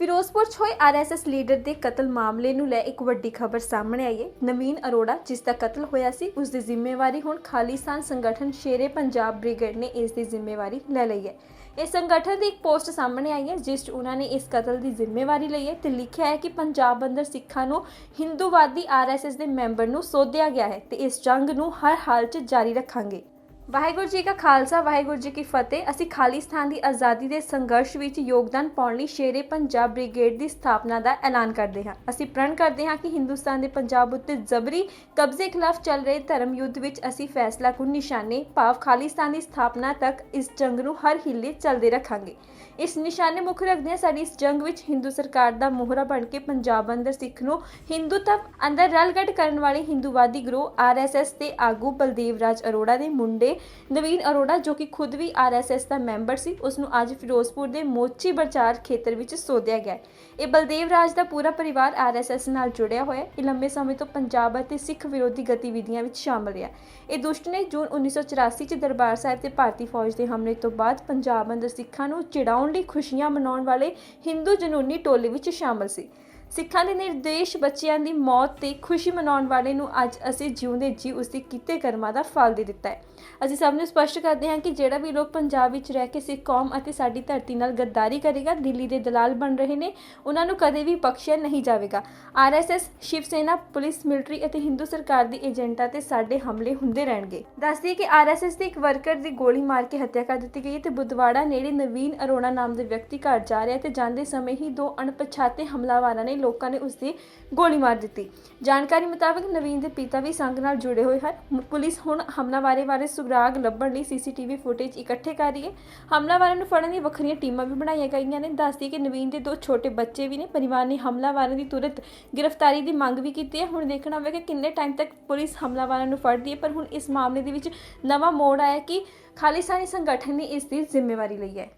ਫਿਰੋਜ਼ਪੁਰ 'ਚ ਹੋਏ RSS leader ਦੇ ਕਤਲ ਮਾਮਲੇ ਨੂੰ ਲੈ ਇੱਕ ਵੱਡੀ ਖਬਰ ਸਾਹਮਣੇ ਆਈ ਹੈ। ਨਵੀਨ ਅਰੋੜਾ, ਜਿਸ ਦਾ ਕਤਲ ਹੋਇਆ ਸੀ, ਉਸ ਦੀ ਜ਼ਿੰਮੇਵਾਰੀ ਹੁਣ ਖਾਲਿਸਤਾਨ ਸੰਗਠਨ ਸ਼ੇਰੇ ਪੰਜਾਬ ਬ੍ਰਿਗੇਡ ਨੇ ਇਸ ਦੀ ਜ਼ਿੰਮੇਵਾਰੀ ਲੈ ਲਈ ਹੈ। ਇਸ ਸੰਗਠਨ ਦੀ ਇੱਕ ਪੋਸਟ ਸਾਹਮਣੇ ਆਈ ਹੈ, ਜਿਸ 'ਚ ਉਹਨਾਂ ਨੇ ਇਸ ਕਤਲ ਦੀ ਜ਼ਿੰਮੇਵਾਰੀ ਲਈ ਹੈ ਤੇ ਲਿਖਿਆ ਹੈ ਕਿ ਪੰਜਾਬ ਅੰਦਰ ਸਿੱਖਾਂ ਨੂੰ ਹਿੰਦੂਵਾਦੀ ਆਰਐਸਐਸ ਦੇ ਮੈਂਬਰ ਨੂੰ ਸੋਧਿਆ ਗਿਆ ਹੈ ਤੇ ਇਸ ਜੰਗ ਨੂੰ ਹਰ ਹਾਲ 'ਚ ਜਾਰੀ ਰੱਖਾਂਗੇ। ਵਾਹਿਗੁਰੂ ਜੀ ਕਾ ਖਾਲਸਾ, ਵਾਹਿਗੁਰੂ ਜੀ ਕੀ ਫਤਿਹ। ਅਸੀਂ ਖਾਲਿਸਤਾਨ ਦੀ ਆਜ਼ਾਦੀ ਦੇ ਸੰਘਰਸ਼ ਵਿੱਚ ਯੋਗਦਾਨ ਪਾਉਣ ਲਈ ਸ਼ੇਰੇ ਪੰਜਾਬ ਬ੍ਰਿਗੇਡ ਦੀ ਸਥਾਪਨਾ ਦਾ ਐਲਾਨ ਕਰਦੇ ਹਾਂ। ਅਸੀਂ ਪ੍ਰਣ ਕਰਦੇ ਹਾਂ ਕਿ ਹਿੰਦੁਸਤਾਨ ਦੇ ਪੰਜਾਬ ਉੱਤੇ ਜ਼ਬਰੀ ਕਬਜ਼ੇ ਖਿਲਾਫ ਚੱਲ ਰਹੇ ਧਰਮ ਯੁੱਧ ਵਿੱਚ ਅਸੀਂ ਫੈਸਲਾ ਕੁਨ ਨਿਸ਼ਾਨੇ ਭਾਵ ਖਾਲਿਸਤਾਨ ਦੀ ਸਥਾਪਨਾ ਤੱਕ ਇਸ ਜੰਗ ਨੂੰ ਹਰ ਹਿੱਲੇ ਚੱਲਦੇ ਰੱਖਾਂਗੇ। ਇਸ ਨਿਸ਼ਾਨੇ ਮੁੱਖ ਰੱਖਦੇ ਹਾਂ ਸਾਡੀ ਇਸ ਜੰਗ ਵਿੱਚ ਹਿੰਦੂ ਸਰਕਾਰ ਦਾ ਮੋਹਰਾ ਬਣ ਕੇ ਪੰਜਾਬ ਅੰਦਰ ਸਿੱਖ ਨੂੰ ਹਿੰਦੂਤਵ ਅੰਦਰ ਰਲਗੜ ਕਰਨ ਵਾਲੇ ਹਿੰਦੂਵਾਦੀ ਗਰੋਹ ਆਰਐਸਐਸ ਦੇ ਆਗੂ ਬਲਦੇਵ ਰਾਜ ਅਰੋੜਾ ਦੇ ਮੁੰਡੇ ਨਵੀਨ ਅਰੋੜਾ, ਜੋ ਕਿ ਖੁਦ ਵੀ ਆਰਐਸਐਸ ਦਾ ਮੈਂਬਰ ਸੀ ਉਸ ਨੂੰ ਅੱਜ ਫਿਰੋਜ਼ਪੁਰ ਦੇ ਮੋਚੀ ਬਰਚਾਰ ਖੇਤਰ ਵਿੱਚ ਸੋਧਿਆ ਗਿਆ ਇਹ ਬਲਦੇਵ ਰਾਜ ਦਾ ਪੂਰਾ ਪਰਿਵਾਰ ਆਰਐਸਐਸ ਨਾਲ ਜੁੜਿਆ ਹੋਇਆ ਹੈ। ਇਹ ਲੰਬੇ ਸਮੇਂ ਤੋਂ ਪੰਜਾਬ ਅਤੇ ਸਿੱਖ ਵਿਰੋਧੀ ਗਤੀਵਿਧੀਆਂ ਵਿੱਚ ਸ਼ਾਮਲ ਰਿਹਾ ਇਹ ਦੁਸ਼ਟ ਨੇ ਜੂਨ 1984 ਚ ਦਰਬਾਰ ਸਾਹਿਬ ਤੇ ਭਾਰਤੀ ਫੌਜ ਦੇ ਹਮਲੇ ਤੋਂ ਬਾਅਦ ਪੰਜਾਬ ਅੰਦਰ ਸਿੱਖਾਂ ਨੂੰ ਚਿੜਾਉਣ ਲਈ ਖੁਸ਼ੀਆਂ ਮਨਾਉਣ ਵਾਲੇ ਹਿੰਦੂ ਜਨੂਨੀ ਟੋਲੇ ਵਿੱਚ ਸ਼ਾਮਲ ਸੀ। ਸਿੱਖਾਂ ਦੇ ਨਿਰਦੇਸ਼ ਬੱਚਿਆਂ ਦੀ ਮੌਤ ਤੇ ਖੁਸ਼ੀ ਮਨਾਉਣ ਵਾਲੇ ਨੂੰ ਅੱਜ ਅਸੀਂ ਜਿਉਂਦੇ ਜੀ ਉਸ ਦੇ ਕੀਤੇ ਕਰਮਾਂ ਦਾ ਫਲ ਦੇ ਦਿੱਤਾ ਹੈ। ਅਸੀਂ ਸਭ ਨੂੰ ਸਪਸ਼ਟ ਕਰਦੇ ਹਾਂ ਕਿ ਜਿਹੜਾ ਵੀ ਲੋਕ ਪੰਜਾਬ ਵਿੱਚ ਰਹਿ ਕੇ ਸਿੱਖ ਕੌਮ ਅਤੇ ਸਾਡੀ ਧਰਤੀ ਨਾਲ ਗੱਦਾਰੀ ਕਰੇਗਾ, ਦਿੱਲੀ ਦੇ ਦਲਾਲ ਬਣ ਰਹੇ ਨੇ, ਉਹਨਾਂ ਨੂੰ ਕਦੇ ਵੀ ਬਖਸ਼ਿਆ ਨਹੀਂ ਜਾਵੇਗਾ। RSS Shiv Sena, police, military ਅਤੇ ਹਿੰਦੂ ਸਰਕਾਰ ਦੀ ਏਜੰਟਾਂ ਤੇ ਸਾਡੇ ਹਮਲੇ ਹੁੰਦੇ ਰਹਿਣਗੇ। ਦੱਸਦੀ ਕਿ ਆਰਐਸਐਸ ਦੇ ਇੱਕ ਵਰਕਰ ਦੀ ਗੋਲੀ ਮਾਰ ਕੇ ਹੱਤਿਆ ਕਰ ਦਿੱਤੀ ਗਈ ਹੈ ਤੇ ਬੁੱਧਵਾੜਾ ਨੇੜੇ ਨਵੀਨ ਅਰੋੜਾ ਨਾਮ ਦੇ ਵਿਅਕਤੀ ਘਰ ਜਾ ਰਿਹਾ ਤੇ ਜਾਂਦੇ ਸਮੇਂ ਹੀ ਦੋ ਅਣਪਛਾਤੇ ਹਮਲਾਵਰਾਂ ਨੇ ਲੋਕਾਂ ਨੇ ਉਸ ਦੀ ਗੋਲੀ ਮਾਰ ਦਿੱਤੀ। ਜਾਣਕਾਰੀ ਮੁਤਾਬਕ ਨਵੀਨ ਦੇ ਪਿਤਾ ਵੀ ਸੰਗ ਨਾਲ ਜੁੜੇ ਹੋਏ ਹਨ। ਪੁਲਿਸ ਹੁਣ ਹਮਲਾਵਾਰੇ ਬਾਰੇ ਸੁਰਾਗ ਲੱਭਣ ਲਈ ਸੀਸੀਟੀਵੀ ਫੁਟੇਜ ਇਕੱਠੇ ਕਰ ਰਹੀ ਹੈ। ਹਮਲਾਵਾਰਾਂ ਨੂੰ ਫੜਨ ਲਈ ਵੱਖਰੀਆਂ ਟੀਮਾਂ ਵੀ ਬਣਾਈਆਂ ਗਈਆਂ ਨੇ। ਦੱਸਦੀ ਕਿ ਨਵੀਨ ਦੇ ਦੋ ਛੋਟੇ ਬੱਚੇ ਵੀ ਨੇ। ਪਰਿਵਾਰ ਨੇ ਹਮਲਾਵਾਰਾਂ ਦੀ ਤੁਰੰਤ ਗ੍ਰਿਫਤਾਰੀ ਦੀ ਮੰਗ ਵੀ ਕੀਤੀ ਹੈ। ਹੁਣ ਦੇਖਣਾ ਹੋਵੇਗਾ ਕਿ ਕਿੰਨੇ ਟਾਈਮ ਤੱਕ ਪੁਲਿਸ ਹਮਲਾਵਾਰਾਂ ਨੂੰ ਫੜਦੀ ਹੈ। ਪਰ ਹੁਣ ਇਸ ਮਾਮਲੇ ਦੇ ਵਿੱਚ ਨਵਾਂ ਮੋੜ ਆਇਆ ਕਿ ਖਾਲਿਸਤਾਨੀ ਸੰਗਠਨ ਨੇ ਇਸ ਦੀ ਜ਼ਿੰਮੇਵਾਰੀ ਲਈ ਹੈ।